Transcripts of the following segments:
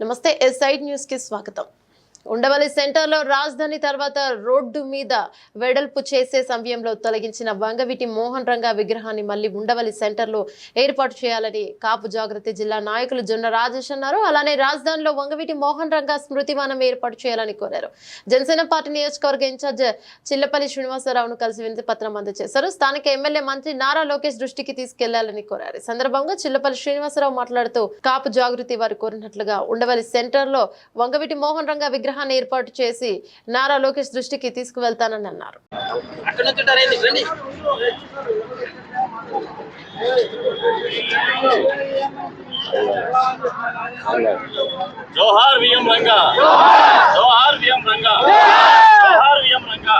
నమస్తే ఎస్ఐడ్ న్యూస్కి స్వాగతం. ఉండవల్లి సెంటర్లో రాజధాని తర్వాత రోడ్డు మీద వెడల్పు చేసే సమయంలో తొలగించిన వంగవీటి మోహన్ రంగా విగ్రహాన్ని మళ్ళీ ఉండవల్లి సెంటర్లో ఏర్పాటు చేయాలని కాపు జాగృతి జిల్లా నాయకులు జొన్న రాజేష్ అన్నారు. అలానే రాజధానిలో వంగవీటి మోహన్ రంగా స్మృతివనం ఏర్పాటు చేయాలని కోరారు. జనసేన పార్టీ నియోజకవర్గ ఇన్ఛార్జ్ చిల్లపల్లి శ్రీనివాసరావును కలిసి వినతి పత్రం అందజేశారు. స్థానిక ఎమ్మెల్యే మంత్రి నారా లోకేష్ దృష్టికి తీసుకెళ్ళాలని కోరారు. ఈ సందర్భంగా చిల్లపల్లి శ్రీనివాసరావు మాట్లాడుతూ కాపు జాగృతి వారు కోరినట్లుగా ఉండవల్లి సెంటర్లో వంగవిటి వంగవీటి మోహన్ రంగా విగ్రహాన్ని ఏర్పాటు చేసి నారా లోకేష్ దృష్టికి తీసుకువెళ్తానని అన్నారు. జోహార్ వియం రంగా. జోహార్ వియం రంగా. జోహార్ వియం రంగా.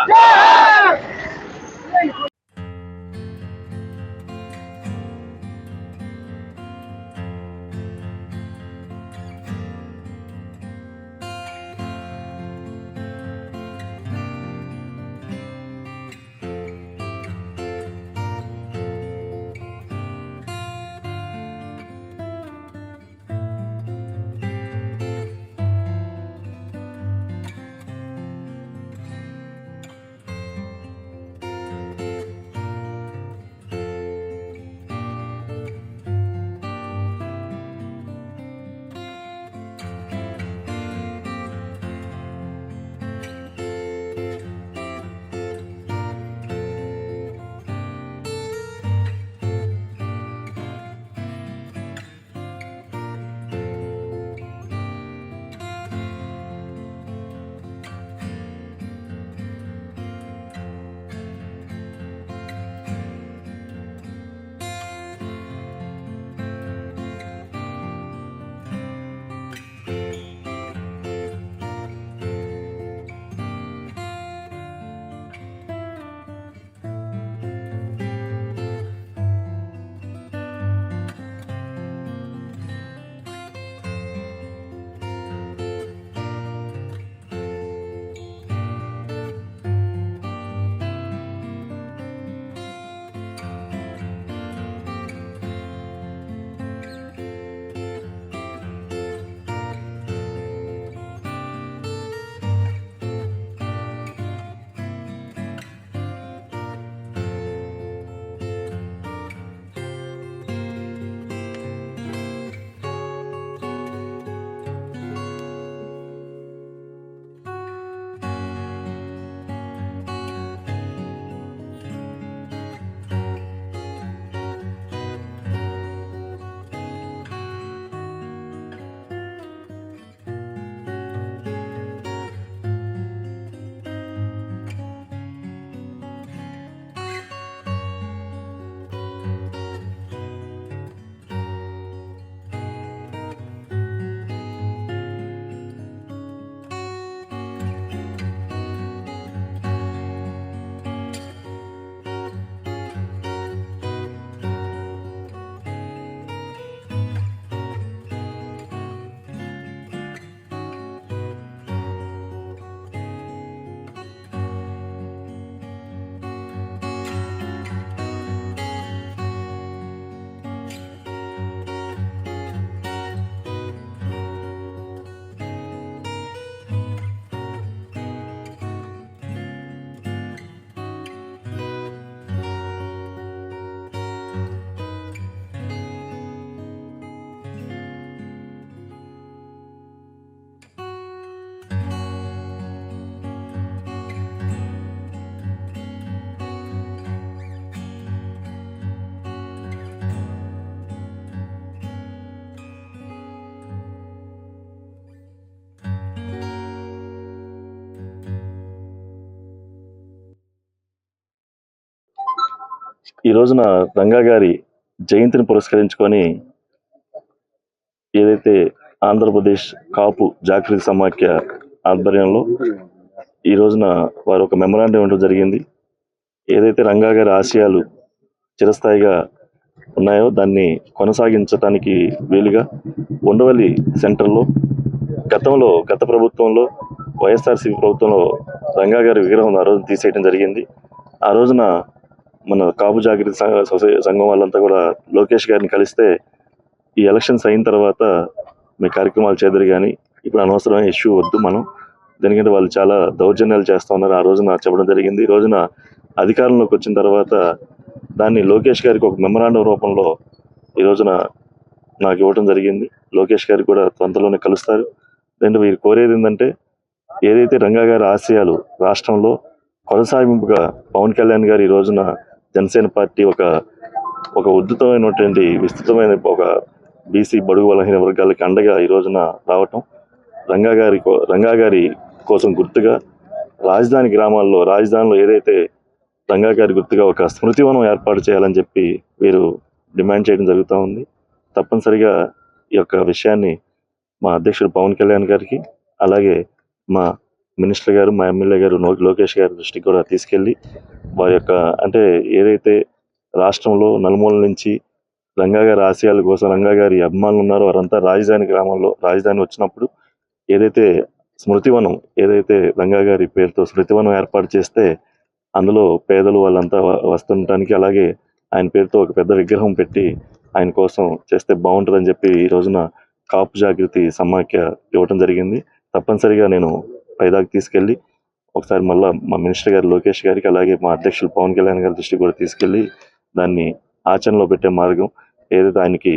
ఈ రోజున రంగా గారి జయంతిని పురస్కరించుకొని ఏదైతే ఆంధ్రప్రదేశ్ కాపు జాగృతి సమాఖ్య ఆధ్వర్యంలో ఈ రోజున వారు ఒక మెమరాండం ఇవ్వడం జరిగింది. ఏదైతే రంగా గారి ఆశయాలు చిరస్థాయిగా ఉన్నాయో దాన్ని కొనసాగించడానికి వీలుగా ఉండవల్లి సెంటర్లో గతంలో గత ప్రభుత్వంలో వైఎస్ఆర్సీపీ ప్రభుత్వంలో రంగా గారి విగ్రహం ఆ రోజు తీసేయడం జరిగింది. ఆ రోజున మన కాపు జాగృతి సంఘం వాళ్ళంతా కూడా లోకేష్ గారిని కలిస్తే ఈ ఎలక్షన్స్ అయిన తర్వాత మీ కార్యక్రమాలు చేద్దరు కానీ ఇప్పుడు అనవసరమైన ఇష్యూ వద్దు మనం. ఎందుకంటే వాళ్ళు చాలా దౌర్జన్యాలు చేస్తూ ఉన్నారు. ఆ రోజున చెప్పడం జరిగింది. ఈ రోజున అధికారంలోకి వచ్చిన తర్వాత దాన్ని లోకేష్ గారికి ఒక మెమరాండం రూపంలో ఈ రోజున నాకు ఇవ్వడం జరిగింది. లోకేష్ గారికి కూడా త్వరలోనే కలుస్తారు. రెండు వీరు కోరేది ఏంటంటే ఏదైతే రంగా గారి ఆశయాలు రాష్ట్రంలో కొనసాగింపుగా పవన్ కళ్యాణ్ గారు ఈ రోజున జనసేన పార్టీ ఒక ఒక ఉద్ధృతమైనటువంటి విస్తృతమైన ఒక బీసీ బడుగు బలహీన వర్గాలకి అండగా ఈ రోజున రావటం రంగా గారి కో- రంగా గారి కోసం గుర్తుగా రాజధాని గ్రామాల్లో రాజధానిలో ఏదైతే రంగా గారి గుర్తుగా ఒక స్మృతివనం ఏర్పాటు చేయాలని చెప్పి వీరు డిమాండ్ చేయడం జరుగుతూ ఉంది. తప్పనిసరిగా ఈ యొక్క విషయాన్ని మా అధ్యక్షుడు పవన్ కళ్యాణ్ గారికి అలాగే మా మినిస్టర్ గారు మా ఎమ్మెల్యే గారు లోకేష్ గారి దృష్టికి కూడా తీసుకెళ్ళి వారి యొక్క అంటే ఏదైతే రాష్ట్రంలో నలుమూల నుంచి రంగా గారి ఆశయాల కోసం రంగా గారి అభిమానులు ఉన్నారో వారంతా రాజధాని గ్రామంలో రాజధాని వచ్చినప్పుడు ఏదైతే స్మృతివనం ఏదైతే రంగా గారి పేరుతో స్మృతివనం ఏర్పాటు చేస్తే అందులో పేదలు వాళ్ళంతా వ- వస్తుండటానికి అలాగే ఆయన పేరుతో ఒక పెద్ద విగ్రహం పెట్టి ఆయన కోసం చేస్తే బాగుంటుందని చెప్పి ఈ రోజున కాపు జాగృతి సమాఖ్య ఇవ్వటం జరిగింది. తప్పనిసరిగా నేను పైదాకు తీసుకెళ్ళి ఒకసారి మళ్ళా మా మినిస్టర్ గారు లోకేష్ గారికి అలాగే మా అధ్యక్షులు పవన్ కళ్యాణ్ గారి దృష్టికి కూడా తీసుకెళ్ళి దాన్ని ఆచరణలో పెట్టే మార్గం ఏదైతే ఆయనకి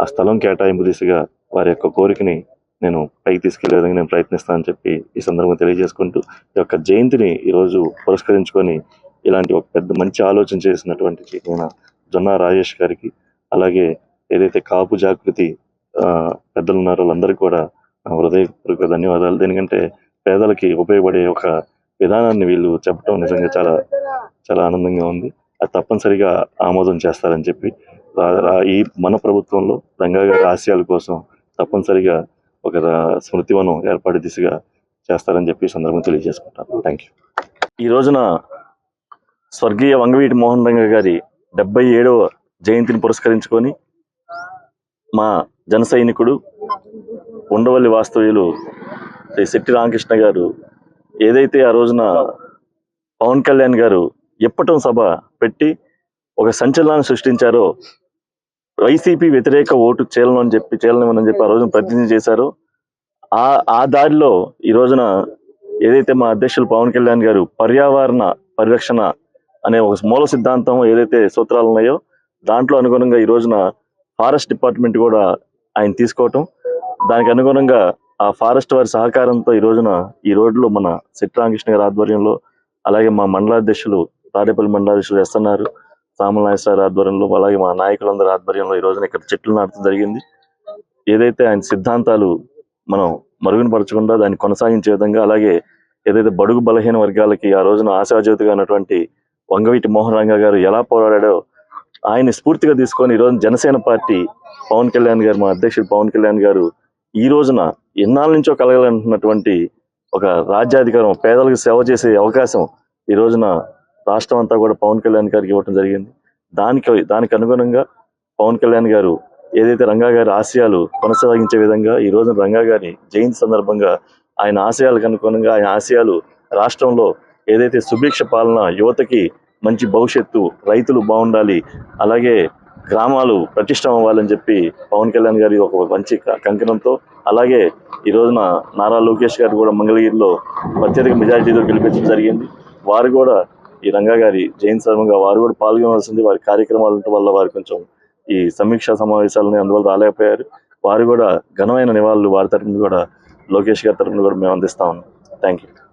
ఆ స్థలం కేటాయింపు దిశగా వారి యొక్క కోరికని నేను పైకి తీసుకెళ్ళే విధంగా నేను ప్రయత్నిస్తానని చెప్పి ఈ సందర్భంగా తెలియజేసుకుంటూ ఈ యొక్క జయంతిని ఈరోజు పురస్కరించుకొని ఇలాంటి ఒక పెద్ద మంచి ఆలోచన చేసినటువంటి మన జొన్న రాజేష్ గారికి అలాగే ఏదైతే కాపు జాగృతి పెద్దలు ఉన్నారో వాళ్ళందరికీ కూడా నా హృదయపూర్వక ధన్యవాదాలు. దేనికంటే పేదలకి ఉపయోగపడే ఒక విధానాన్ని వీళ్ళు చెప్పడం నిజంగా చాలా చాలా ఆనందంగా ఉంది. అది తప్పనిసరిగా ఆమోదం చేస్తారని చెప్పి రా- ఈ మన ప్రభుత్వంలో రంగా గారి ఆశయాల కోసం తప్పనిసరిగా ఒక స్మృతివనం ఏర్పాటు దిశగా చేస్తారని చెప్పి సందర్భం తెలియజేసుకుంటాను. థ్యాంక్ యూ ఈ రోజున స్వర్గీయ వంగవీటి మోహన్ రంగ గారి డెబ్బై ఏడవ జయంతిని పురస్కరించుకొని మా జన సైనికుడు ఉండవల్లి వాస్తవ్యులు శ్రీ శెట్టి రామకృష్ణ గారు ఏదైతే ఆ రోజున పవన్ కళ్యాణ్ గారు ఎప్పటం సభ పెట్టి ఒక సంచలనాన్ని సృష్టించారో వైసీపీ వ్యతిరేక ఓటు చేయాలని అని చెప్పి చేయాలని చెప్పి ఆ రోజున ప్రతిజ్ఞ చేశారో. ఆ ఆ దారిలో ఈ రోజున ఏదైతే మా అధ్యక్షులు పవన్ కళ్యాణ్ గారు పర్యావరణ పరిరక్షణ అనే ఒక మూల సిద్ధాంతం ఏదైతే సూత్రాలు ఉన్నాయో దాంట్లో అనుగుణంగా ఈ రోజున ఫారెస్ట్ డిపార్ట్మెంట్ కూడా ఆయన తీసుకోవటం. దానికి అనుగుణంగా ఆ ఫారెస్ట్ వారి సహకారంతో ఈ రోజున ఈ రోడ్లో మన శెట్టి రామకృష్ణ గారి ఆధ్వర్యంలో అలాగే మా మండలాధ్యక్షులు తాడేపల్లి మండలాధ్యక్షులు వేస్తున్నారు సామల నాగేశ్వర ఆధ్వర్యంలో అలాగే మా నాయకులందరి ఆధ్వర్యంలో ఈ రోజున ఇక్కడ చెట్లు నాటడం జరిగింది. ఏదైతే ఆయన సిద్ధాంతాలు మనం మరుగున పరచకుండా దాన్ని కొనసాగించే విధంగా అలాగే ఏదైతే బడుగు బలహీన వర్గాలకి ఆ రోజున ఆశాజ్యోతిగా ఉన్నటువంటి వంగవీటి మోహన్ రంగ గారు ఎలా పోరాడాడో ఆయన స్ఫూర్తిగా తీసుకొని ఈ రోజు జనసేన పార్టీ పవన్ కళ్యాణ్ గారు మా అధ్యక్షుడు పవన్ కళ్యాణ్ గారు ఈ రోజున ఎన్నాళ్ళ నుంచో కలగాలంటున్నటువంటి ఒక రాజ్యాధికారం పేదలకు సేవ చేసే అవకాశం ఈ రోజున రాష్ట్రం అంతా కూడా పవన్ కళ్యాణ్ గారికి ఇవ్వడం జరిగింది. దానికి దానికి అనుగుణంగా పవన్ కళ్యాణ్ గారు ఏదైతే రంగా గారి ఆశయాలు కొనసాగించే విధంగా ఈ రోజున రంగా గారి జయంతి సందర్భంగా ఆయన ఆశయాలకు అనుగుణంగా ఆయన ఆశయాలు రాష్ట్రంలో ఏదైతే సుభిక్ష పాలన యువతకి మంచి భవిష్యత్తు రైతులు బాగుండాలి అలాగే గ్రామాలు ప్రతిష్టం అవ్వాలని చెప్పి పవన్ కళ్యాణ్ గారి ఒక మంచి కంకణంతో అలాగే ఈ రోజున నారా లోకేష్ గారు కూడా మంగళగిరిలో అత్యధిక మెజారిటీతో గెలిపించడం జరిగింది. వారు కూడా ఈ రంగా గారి జైన్ సందర్భంగా వారు కూడా పాల్గొనవలసింది వారి కార్యక్రమాలు ఉండటం వల్ల వారు కొంచెం ఈ సమీక్షా సమావేశాలని అందువల్ల రాలేకపోయారు. వారు కూడా ఘనమైన నివాళులు వారి తరఫున కూడా లోకేష్ గారి తరఫున కూడా మేము అందిస్తా ఉన్నాం. Thank you